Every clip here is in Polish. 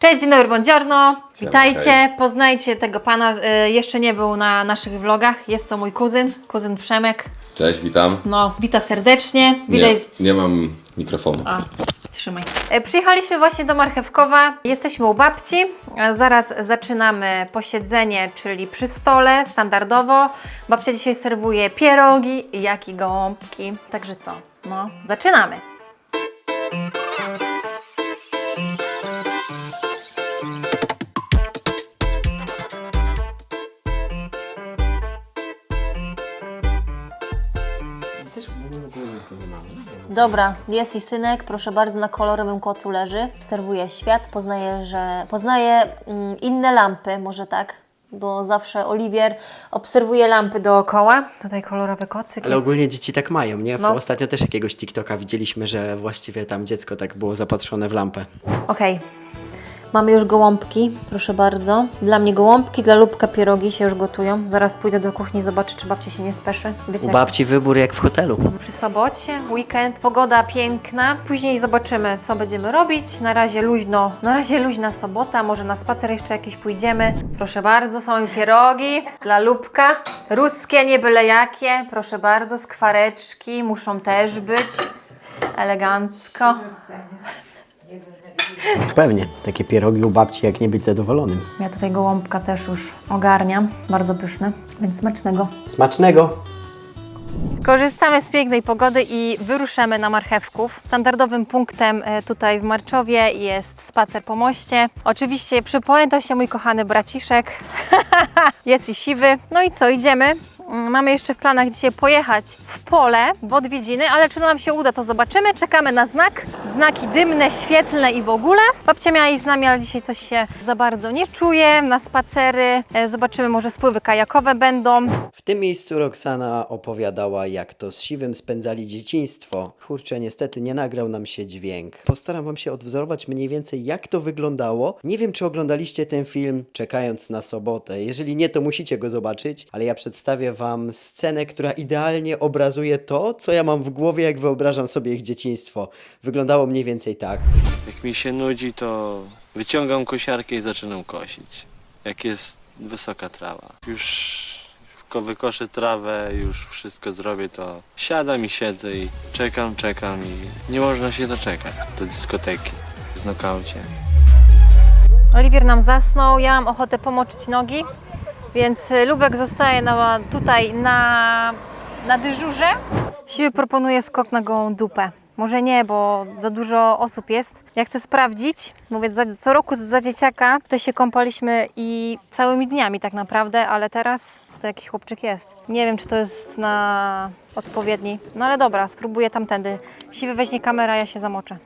Cześć, dzień dobry, buongiorno. Witajcie, hej. poznajcie tego pana. y, Jeszcze nie był na naszych vlogach. Jest to mój kuzyn, kuzyn Przemek. Cześć, witam. No, wita serdecznie. Nie, Widać. nie mam mikrofonu. A, trzymaj. E, Przyjechaliśmy właśnie do Marchewkowa. Jesteśmy u babci. Zaraz zaczynamy posiedzenie, czyli przy stole, standardowo. Babcia dzisiaj serwuje pierogi, jak i gołąbki. Także co? No, zaczynamy. Dobra, jest i synek, proszę bardzo, na kolorowym kocu leży, obserwuje świat, poznaje, że poznaje mm, inne lampy, może tak, bo zawsze Oliwier obserwuje lampy dookoła. Tutaj kolorowy kocyk Ale jest. ogólnie dzieci tak mają, nie? No. Ostatnio też jakiegoś TikToka widzieliśmy, że właściwie tam dziecko tak było zapatrzone w lampę. Okej. Mamy już gołąbki, proszę bardzo. Dla mnie gołąbki, dla Lubka pierogi się już gotują. Zaraz pójdę do kuchni, zobaczę, czy babcia się nie speszy. Wiecie, U jak babci wybór jak w hotelu. przy sobocie, weekend, pogoda piękna. Później zobaczymy, co będziemy robić. Na razie luźno, na razie luźna sobota, może na spacer jeszcze jakiś pójdziemy. Proszę bardzo, są pierogi dla Lubka. Ruskie, nie byle jakie. Proszę bardzo, skwareczki muszą też być. Elegancko. Pewnie, takie pierogi u babci, jak nie być zadowolonym. Ja tutaj gołąbka też już ogarniam. Bardzo pyszny, więc smacznego. Smacznego! Korzystamy z pięknej pogody i wyruszamy na Marchewków. Standardowym punktem e, tutaj w Marczowie jest spacer po moście. Oczywiście przypamiętał się mój kochany braciszek. jest i siwy. No i co, idziemy. Mm, Mamy jeszcze w planach dzisiaj pojechać w pole, w odwiedziny, ale czy nam się uda, to zobaczymy. Czekamy na znak. Znaki dymne, świetlne i w ogóle. Babcia miała iść z nami, ale dzisiaj coś się za bardzo nie czuje. Na spacery. E, Zobaczymy, może spływy kajakowe będą. W tym miejscu Roxana opowiadała, jak to z Siwym spędzali dzieciństwo. Kurczę, niestety nie nagrał nam się dźwięk. Postaram wam się odwzorować mniej więcej, jak to wyglądało. Nie wiem, czy oglądaliście ten film czekając na sobotę. Jeżeli nie, to musicie go zobaczyć, ale ja przedstawię wam scenę, która idealnie obrazuje to, co ja mam w głowie, jak wyobrażam sobie ich dzieciństwo. Wyglądało mniej więcej tak. Jak mi się nudzi, to wyciągam kosiarkę i zaczynam kosić. Jak jest wysoka trawa. Już ko- wykoszę trawę, już wszystko zrobię, to siadam i siedzę i czekam, czekam i nie można się doczekać do dyskoteki w nokaucie. Oliwier nam zasnął, ja mam ochotę pomoczyć nogi, więc y, Lubek zostaje na, tutaj na, na dyżurze. Siły proponuje skok na gołą dupę. Może nie, bo za dużo osób jest. Ja chcę sprawdzić, mówię, za, co roku za dzieciaka tutaj się kąpaliśmy i całymi dniami tak naprawdę, ale teraz tutaj jakiś chłopczyk jest. Nie wiem, czy to jest na odpowiedni, no ale dobra, spróbuję tamtędy. Siwy weźmie kamera, ja się zamoczę.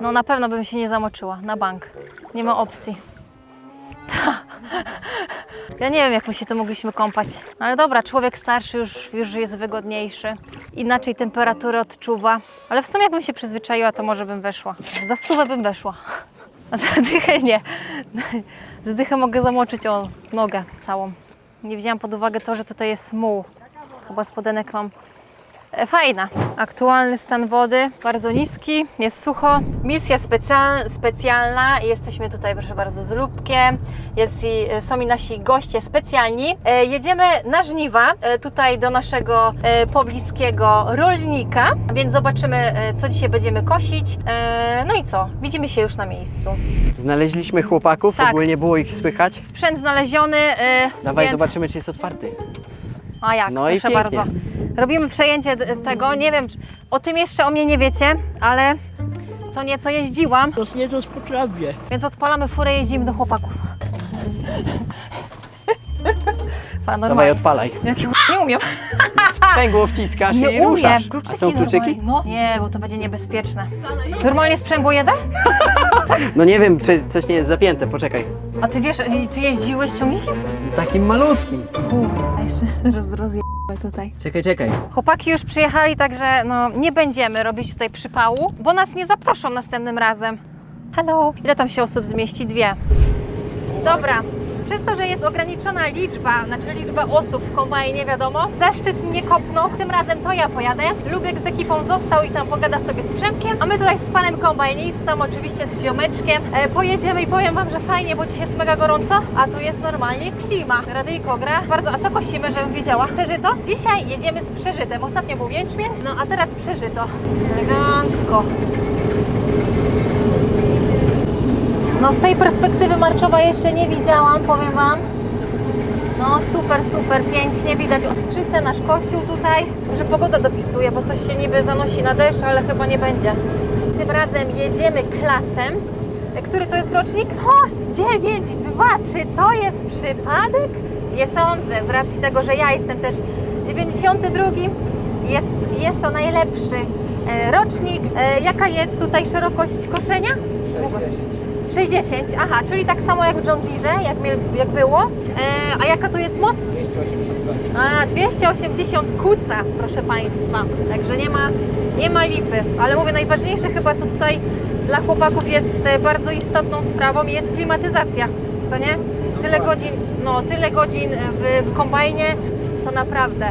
No na pewno bym się nie zamoczyła, na bank. Nie ma opcji. Ja nie wiem, jak my się tu mogliśmy kąpać. Ale dobra, człowiek starszy już, już jest wygodniejszy. Inaczej temperaturę odczuwa. Ale w sumie jakbym się przyzwyczaiła, to może bym weszła. Za stówę bym weszła. A za dychę nie. Za dychę mogę zamoczyć o nogę całą. Nie wzięłam pod uwagę to, że tutaj jest muł. Chyba spodenek mam Fajna. Aktualny stan wody bardzo niski, jest sucho. Misja specjal, specjalna. Jesteśmy tutaj, proszę bardzo, z Lubkiem. Jest i, e, są i nasi goście specjalni. E, jedziemy na żniwa, e, tutaj do naszego e, pobliskiego rolnika, więc zobaczymy, e, co dzisiaj będziemy kosić. E, no i co? Widzimy się już na miejscu. Znaleźliśmy chłopaków, Tak. ogólnie było ich słychać. Sprzęt znaleziony. E, Dawaj, więc... zobaczymy, czy jest otwarty. A jak? No i Proszę pięknie. bardzo. Robimy przejęcie tego. Nie wiem, czy- o tym jeszcze o mnie nie wiecie, ale co nieco jeździłam, To nieco potrafię. więc odpalamy furę i jeździmy do chłopaków. Pan Dawaj, odpalaj. Jaki ch- nie umiem. Sprzęgło wciskasz i Nie umiem. ruszasz. Kluczyki A są kluczyki? No. Nie, bo to będzie niebezpieczne. Normalnie sprzęgło jedę? No nie wiem, czy coś nie jest zapięte, poczekaj. A ty wiesz, i- ty jeździłeś ciągnikiem? Takim malutkim. A jeszcze roz, rozjebałe tutaj. Czekaj, czekaj. Chłopaki już przyjechali, także no, nie będziemy robić tutaj przypału, bo nas nie zaproszą następnym razem. Hello. Ile tam się osób zmieści? Dwie. Dobra, Przez to, że jest ograniczona liczba, znaczy liczba osób w kombajnie, wiadomo, zaszczyt mnie kopnął. Tym razem to ja pojadę. Lubek z ekipą został i tam pogada sobie z Przemkiem, a my tutaj z panem kombajnistą, oczywiście z ziomeczkiem, e, pojedziemy i powiem wam, że fajnie, bo dzisiaj jest mega gorąco, a tu jest normalnie klima. Radyjko gra. Bardzo, a co kosimy, żebym wiedziała? Przeżyto? Dzisiaj jedziemy z przeżytem. Ostatnio był jęczmień, no a teraz przeżyto. Elegancko. No z tej perspektywy Marczowa jeszcze nie widziałam, powiem Wam. No super, super, pięknie, widać Ostrzyce, nasz kościół tutaj. Może pogoda dopisuje, bo coś się niby zanosi na deszcz, ale chyba nie będzie. Tym razem jedziemy klasem. Który to jest rocznik? O, 9.2, czy to jest przypadek? Nie sądzę, z racji tego, że ja jestem też 92. Jest, jest to najlepszy e, rocznik. E, Jaka jest tutaj szerokość koszenia? 60, aha, czyli tak samo jak w John Deere, jak, jak było. E, a jaka tu jest moc? 280 A, 280 kuca, proszę Państwa. Także nie ma, nie ma lipy. Ale mówię, najważniejsze chyba, co tutaj dla chłopaków jest e, bardzo istotną sprawą, jest klimatyzacja, co nie? Tyle godzin, no, tyle godzin w, w kombajnie, to naprawdę.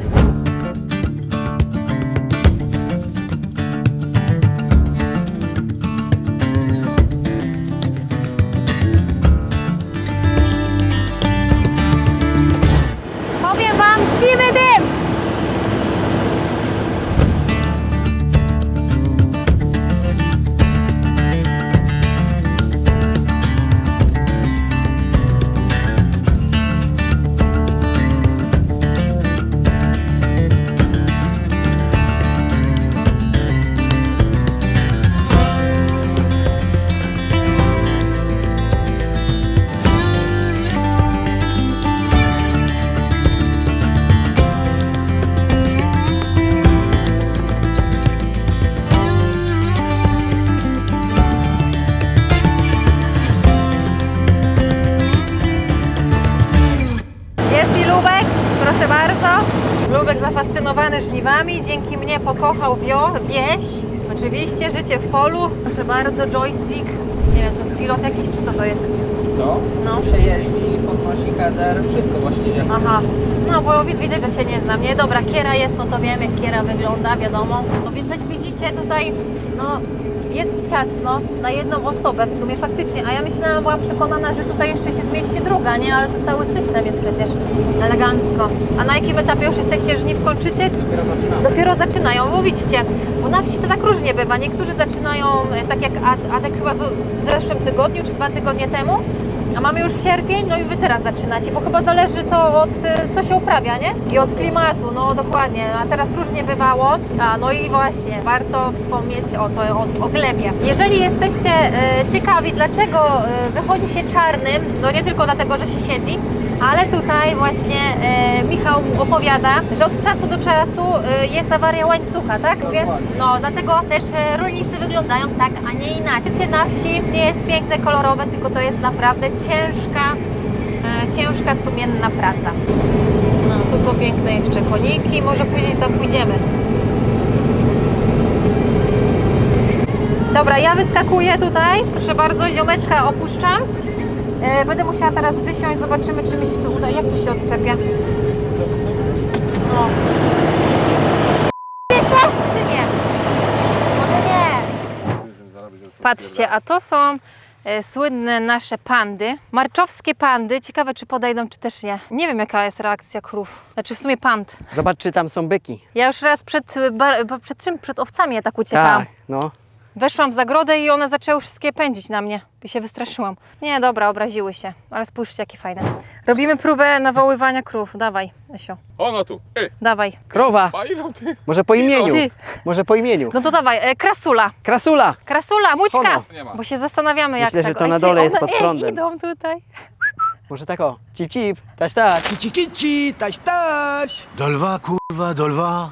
Dzięki mnie pokochał wio, wieś. Oczywiście, życie w polu. Proszę bardzo, joystick. Nie wiem, to jest pilot jakiś, czy co to jest? Co? No. Przejeździ, podnosi header, wszystko właściwie. Aha, no bo wid- widać, że się nie znam, nie? Dobra, kiera jest, no to wiem jak kiera wygląda, wiadomo. No więc jak widzicie tutaj, no jest ciasno na jedną osobę w sumie faktycznie, a ja myślałam, byłam przekonana, że tutaj jeszcze się zmieści druga, nie? Ale tu cały system jest przecież elegancko. A na jakim etapie już jesteście, że nie wkończycie? Dopiero zaczynamy. Dopiero zaczynają, bo widzicie, bo na wsi to tak różnie bywa. Niektórzy zaczynają e, tak jak Ad- Adek chyba w zeszłym tygodniu czy dwa tygodnie temu, a mamy już sierpień, no i wy teraz zaczynacie, bo chyba zależy to od e, co się uprawia, nie? I od klimatu, no dokładnie. A teraz różnie bywało. A no i właśnie, warto wspomnieć o to, o, o glebie. Jeżeli jesteście e, ciekawi, dlaczego e, wychodzi się czarnym, no nie tylko dlatego, że się siedzi, ale tutaj właśnie e, Michał opowiada, że od czasu do czasu e, jest awaria łańcucha, tak? Mówię? No, dlatego też e, rolnicy wyglądają tak, a nie inaczej. Życie na wsi nie jest piękne, kolorowe, tylko to jest naprawdę ciężka, e, ciężka, sumienna praca. No, tu są piękne jeszcze koniki, może później tam pójdziemy. Dobra, ja wyskakuję tutaj. Proszę bardzo, ziomeczka opuszczam. E, Będę musiała teraz wysiąść, zobaczymy czy mi się to uda. Jak tu się odczepia? No. Się, czy nie? Może nie. Patrzcie, a to są e, słynne nasze pandy. Marczowskie pandy. Ciekawe, czy podejdą, czy też nie. Nie wiem, jaka jest reakcja krów. Znaczy, w sumie pand. Zobacz, czy tam są byki. Ja już raz przed, e, bar- przed czym? Przed owcami ja tak uciekałam. Tak, no. Weszłam w zagrodę i one zaczęły wszystkie pędzić na mnie. I się wystraszyłam. Nie, dobra, obraziły się. Ale spójrzcie, jakie fajne. Robimy próbę nawoływania krów. Dawaj, Esio. Ono tu. Ej, Dawaj. Krowa. a idą ty. Może po imieniu. Ty. Może po imieniu. No to dawaj, e, krasula. Krasula. Krasula, mućka. Hono. Nie ma. Bo się zastanawiamy, jak Myślę, że tego. to na Ej, dole one, jest pod ej, prądem. idą tutaj. Może tak o. Cip, cip. Taś, taś. Kici kici, taś taś. Do lwa kurwa, do lwa.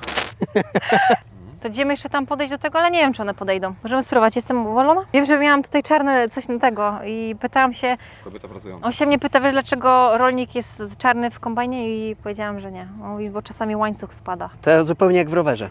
To idziemy jeszcze tam podejść do tego, ale nie wiem, czy one podejdą. Możemy spróbować, jestem uwolona? Wiem, że miałam tutaj czarne coś na tego i pytałam się, Kobieta pracująca. on się mnie pyta, wiesz, dlaczego rolnik jest czarny w kombajnie i powiedziałam, że nie. On mówi, bo czasami łańcuch spada. To zupełnie jak w rowerze.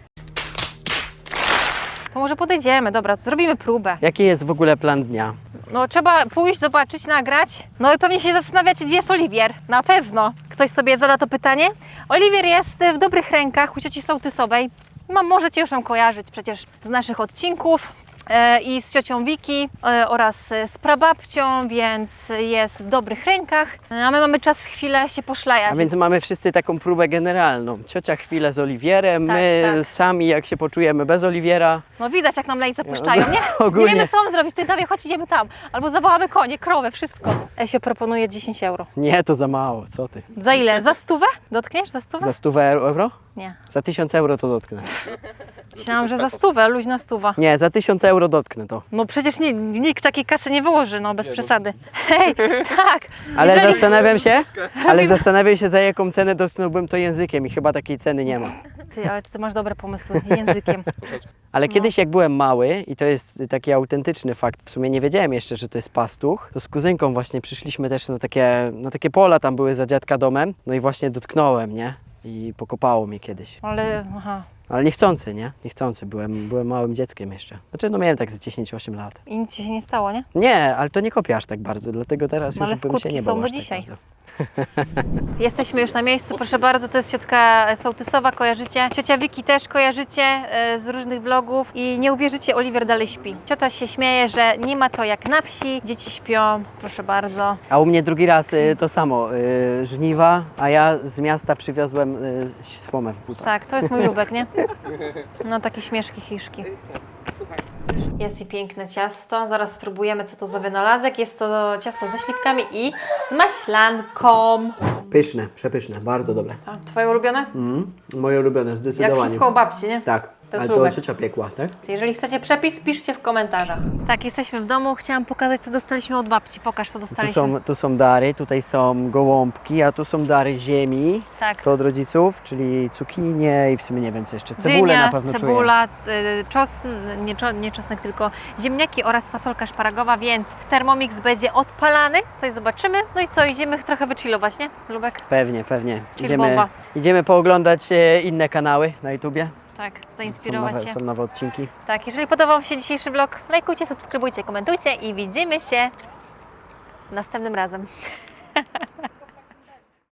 To może podejdziemy, dobra, to zrobimy próbę. Jaki jest w ogóle plan dnia? No trzeba pójść, zobaczyć, nagrać. No i pewnie się zastanawiacie, gdzie jest Oliwier. Na pewno. Ktoś sobie zada to pytanie. Oliwier jest w dobrych rękach u cioci Sołtysowej. No, możecie już ją kojarzyć przecież z naszych odcinków. E, I z ciocią Wiki e, oraz e, z prababcią, więc jest w dobrych rękach. E, A my mamy czas chwilę się poszlajać. A więc mamy wszyscy taką próbę generalną. Ciocia chwilę z Oliwierem, Tak, my tak. sami jak się poczujemy bez Oliwiera. No widać, jak nam lejce puszczają, nie? Nie Ogólnie. wiemy, co mam zrobić. Ty dawaj, chodź, idziemy tam. Albo zawołamy konie, krowę, wszystko. Esio proponuje 10 euro. Nie, to za mało, co ty? Za ile? Za stówę? Dotkniesz za stówę? Za stówę euro? Nie. Za tysiąc euro to dotknę. Myślałam, że za stówę, luźna stuwa. Nie, za tysiąc euro dotknę to. No przecież nie, nikt takiej kasy nie wyłoży, no bez przesady. Hej, tak. Ale Jeżeli- zastanawiam się, ale zastanawiam się za jaką cenę dotknąłbym to językiem i chyba takiej ceny nie ma. Ty, ale ty masz dobre pomysły, językiem. Ale kiedyś jak byłem mały i to jest taki autentyczny fakt, w sumie nie wiedziałem jeszcze, że to jest pastuch, to z kuzynką właśnie przyszliśmy też na takie, na takie pola, tam były za dziadka domem, no i właśnie dotknąłem, nie? I pokopało mnie kiedyś. Ale, aha. Ale niechcący, nie? Niechcący, byłem, byłem małym dzieckiem jeszcze. Znaczy, no miałem tak z 10-8 lat. I nic ci się nie stało, nie? Nie, ale to nie kopię aż tak bardzo, dlatego teraz No ale już bym się skutki nie są bał do aż tak dzisiaj. bardzo. Jesteśmy już na miejscu, proszę bardzo, to jest ciotka Sołtysowa, kojarzycie. Ciocia Wiki też kojarzycie e, z różnych vlogów i nie uwierzycie, Oliwier dalej śpi. Ciota się śmieje, że nie ma to jak na wsi, dzieci śpią, proszę bardzo. A u mnie drugi raz y, to samo, y, żniwa, a ja z miasta przywiozłem y, słomę w butach. Tak, to jest mój lubek, nie? No takie śmieszki hiszki. Jest i piękne ciasto. Zaraz spróbujemy, co to za wynalazek. Jest to ciasto ze śliwkami i z maślanką. Pyszne, przepyszne, bardzo dobre. A, twoje ulubione? Mm, moje ulubione, Jak zdecydowanie. wszystko u babci, nie? Tak, To jest ale to lubek. piekła, tak? Jeżeli chcecie przepis, piszcie w komentarzach. Tak, jesteśmy w domu. Chciałam pokazać, co dostaliśmy od babci. Pokaż, co Tu dostaliśmy. są, tu są dary, tutaj są gołąbki, a tu są dary ziemi. Tak. To od rodziców, czyli cukinie i w sumie nie wiem co jeszcze. Cebulę Dynia, na pewno cebula, c- czosn, nie, czo- nie czosnek, tylko ziemniaki oraz fasolka szparagowa, więc Thermomix będzie odpalany. Coś zobaczymy. No i co, idziemy trochę wychillować, nie, Lubek? Pewnie, pewnie. Chill Idziemy, bomba. idziemy pooglądać e, inne kanały na YouTubie. Tak, Są zainspirować nowe, się. są nowe odcinki. Tak, jeżeli podobał Wam się dzisiejszy vlog, lajkujcie, subskrybujcie, komentujcie i widzimy się następnym razem.